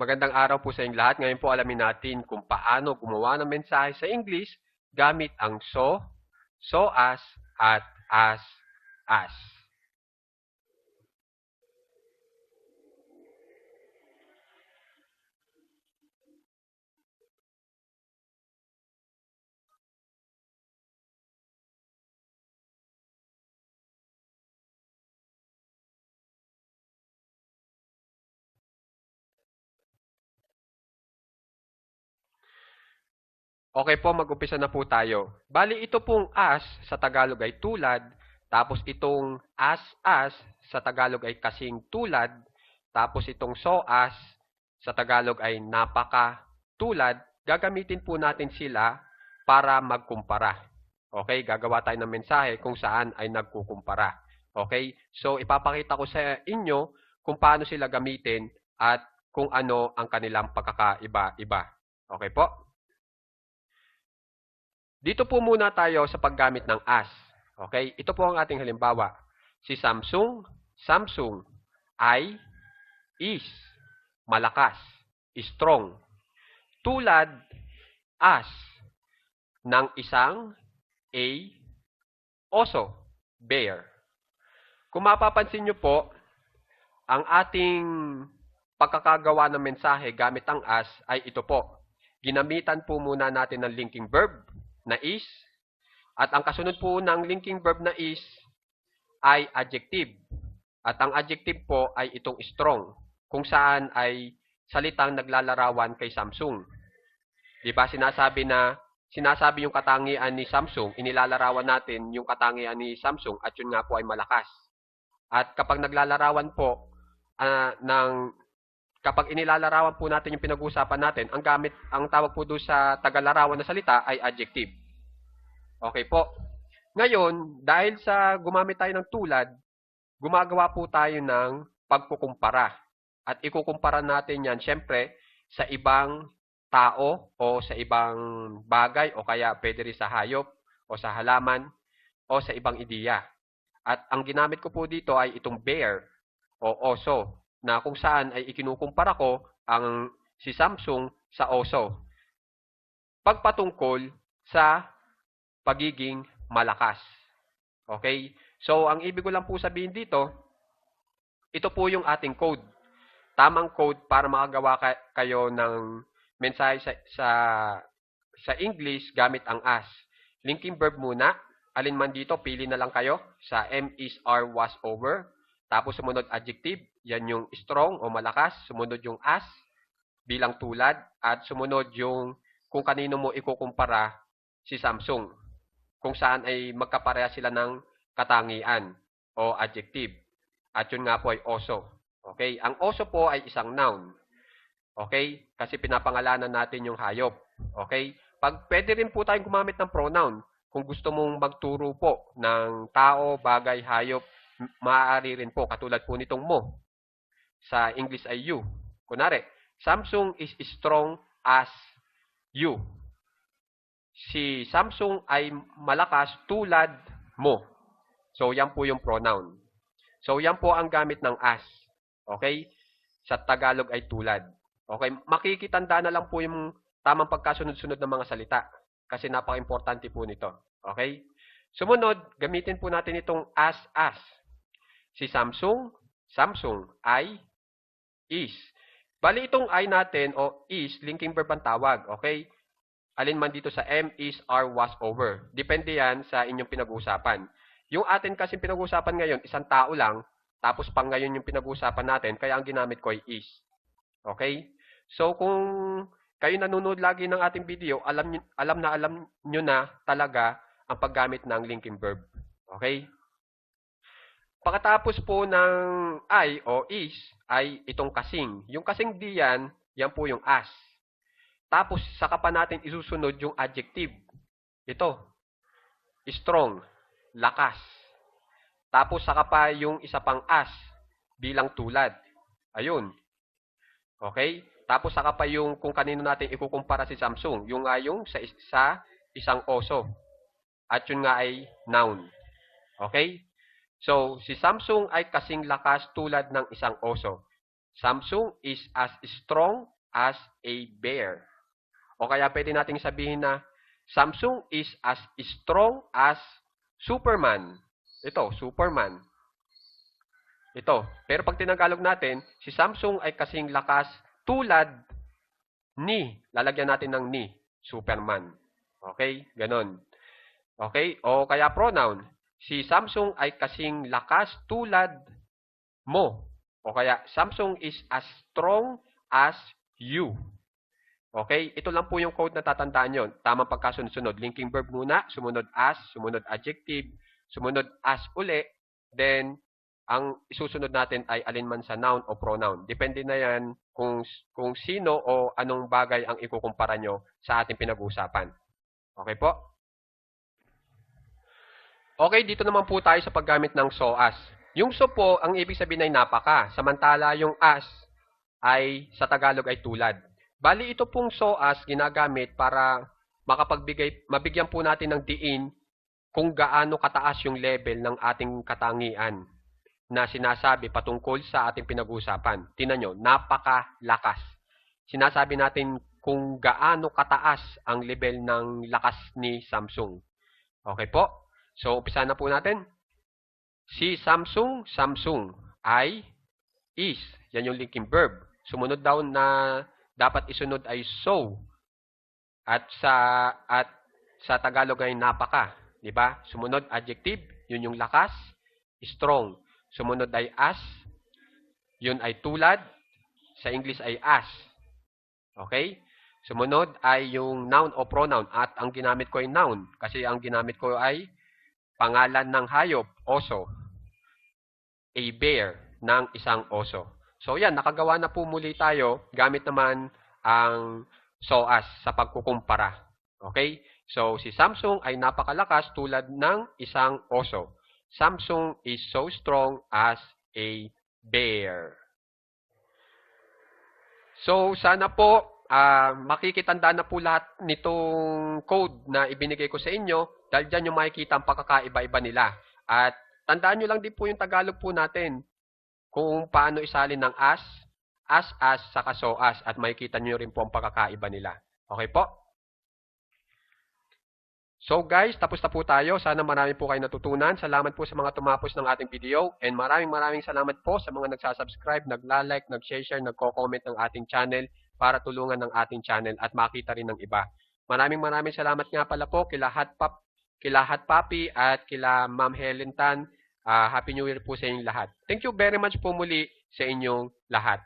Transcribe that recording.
Magandang araw po sa inyong lahat. Ngayon po alamin natin kung paano gumawa ng mensahe sa English gamit ang so, so as, at as, as. Okay po, mag-umpisa na po tayo. Bali, ito pong as sa Tagalog ay tulad, tapos itong as-as sa Tagalog ay kasing tulad, tapos itong so-as sa Tagalog ay napaka-tulad. Gagamitin po natin sila para magkumpara. Okay, gagawa tayo ng mensahe kung saan ay nagkukumpara. Okay, so ipapakita ko sa inyo kung paano sila gamitin at kung ano ang kanilang pagkakaiba-iba. Okay po? Dito po muna tayo sa paggamit ng as. Okay? Ito po ang ating halimbawa. Si Samsung, Samsung ay is malakas, strong. Tulad as ng isang a oso, bear. Kung mapapansin nyo po, ang ating pagkakagawa ng mensahe gamit ang as ay ito po. Ginamitan po muna natin ng linking verb na is. At ang kasunod po ng linking verb na is ay adjective. At ang adjective po ay itong strong, kung saan ay salitang naglalarawan kay Samsung. Di ba sinasabi na sinasabi yung katangian ni Samsung, inilalarawan natin yung katangian ni Samsung at yun nga po ay malakas. At kapag naglalarawan po uh, ng kapag inilalarawan po natin yung pinag-uusapan natin, ang gamit, ang tawag po doon sa tagalarawan na salita ay adjective. Okay po. Ngayon, dahil sa gumamit tayo ng tulad, gumagawa po tayo ng pagkukumpara. At ikukumpara natin yan, syempre, sa ibang tao o sa ibang bagay o kaya pwede rin sa hayop o sa halaman o sa ibang ideya. At ang ginamit ko po dito ay itong bear o oso na kung saan ay ikinukumpara ko ang si Samsung sa oso. Pagpatungkol sa pagiging malakas. Okay? So, ang ibig ko lang po sabihin dito, ito po yung ating code. Tamang code para makagawa kayo ng mensahe sa, sa, sa English gamit ang as. Linking verb muna. Alin man dito, pili na lang kayo sa M is are was over. Tapos sumunod adjective, yan yung strong o malakas. Sumunod yung as bilang tulad. At sumunod yung kung kanino mo ikukumpara si Samsung kung saan ay magkapareha sila ng katangian o adjective. At yun nga po ay oso. Okay? Ang oso po ay isang noun. Okay? Kasi pinapangalanan natin yung hayop. Okay? Pag pwede rin po tayong gumamit ng pronoun. Kung gusto mong magturo po ng tao, bagay, hayop, maaari rin po. Katulad po nitong mo. Sa English ay you. Kunwari, Samsung is strong as you si Samsung ay malakas tulad mo. So, yan po yung pronoun. So, yan po ang gamit ng as. Okay? Sa Tagalog ay tulad. Okay? Makikitanda na lang po yung tamang pagkasunod-sunod ng mga salita. Kasi napaka-importante po nito. Okay? Sumunod, gamitin po natin itong as-as. Si Samsung, Samsung ay is. Bali itong ay natin o is, linking verb ang tawag. Okay? alin man dito sa M is R was over. Depende yan sa inyong pinag-uusapan. Yung atin kasi pinag-uusapan ngayon, isang tao lang, tapos pang ngayon yung pinag-uusapan natin, kaya ang ginamit ko ay is. Okay? So, kung kayo nanonood lagi ng ating video, alam, alam na alam nyo na talaga ang paggamit ng linking verb. Okay? Pagkatapos po ng I o is, ay itong kasing. Yung kasing diyan, yan po yung as. Tapos, saka pa natin isusunod yung adjective. Ito, strong, lakas. Tapos, saka pa yung isa pang as, bilang tulad. Ayun. Okay? Tapos, saka pa yung kung kanino natin ikukumpara si Samsung. Yung nga yung sa, sa isang oso. At yun nga ay noun. Okay? So, si Samsung ay kasing lakas tulad ng isang oso. Samsung is as strong as a bear. O kaya pwede nating sabihin na Samsung is as strong as Superman. Ito, Superman. Ito. Pero pag tinagalog natin, si Samsung ay kasing lakas tulad ni. Lalagyan natin ng ni. Superman. Okay? Ganon. Okay? O kaya pronoun. Si Samsung ay kasing lakas tulad mo. O kaya, Samsung is as strong as you. Okay? Ito lang po yung code na tatandaan nyo. Tamang pagkasunod-sunod. Linking verb muna, sumunod as, sumunod adjective, sumunod as uli, then ang isusunod natin ay alinman sa noun o pronoun. Depende na yan kung, kung sino o anong bagay ang ikukumpara nyo sa ating pinag-uusapan. Okay po? Okay, dito naman po tayo sa paggamit ng so as. Yung so po, ang ibig sabihin ay napaka. Samantala yung as ay sa Tagalog ay tulad. Bali ito pong so as ginagamit para makapagbigay, mabigyan po natin ng diin kung gaano kataas yung level ng ating katangian na sinasabi patungkol sa ating pinag-uusapan. Tingnan nyo, napakalakas. Sinasabi natin kung gaano kataas ang level ng lakas ni Samsung. Okay po? So, umpisa na po natin. Si Samsung, Samsung ay is. Yan yung linking verb. Sumunod daw na dapat isunod ay so. At sa at sa Tagalog ay napaka, 'di ba? Sumunod adjective, yun yung lakas, strong. Sumunod ay as, yun ay tulad, sa English ay as. Okay? Sumunod ay yung noun o pronoun at ang ginamit ko ay noun kasi ang ginamit ko ay pangalan ng hayop, oso. A bear ng isang oso. So yan, nakagawa na po muli tayo gamit naman ang so as sa pagkukumpara. Okay? So si Samsung ay napakalakas tulad ng isang oso. Samsung is so strong as a bear. So sana po ah makikitanda na po lahat nitong code na ibinigay ko sa inyo dahil dyan yung makikita ang pagkakaiba-iba nila. At tandaan nyo lang din po yung Tagalog po natin kung paano isalin ng as, as, as, saka so as. At makikita nyo rin po ang pagkakaiba nila. Okay po? So guys, tapos na po tayo. Sana marami po kayo natutunan. Salamat po sa mga tumapos ng ating video. And maraming maraming salamat po sa mga nagsasubscribe, nagla-like, nag-share, nagko-comment ng ating channel para tulungan ng ating channel at makita rin ng iba. Maraming maraming salamat nga pala po kila Hot Pop, kila Hot Papi at kila Ma'am Helen Tan. Ah, Happy New Year po sa inyong lahat. Thank you very much po muli sa inyong lahat.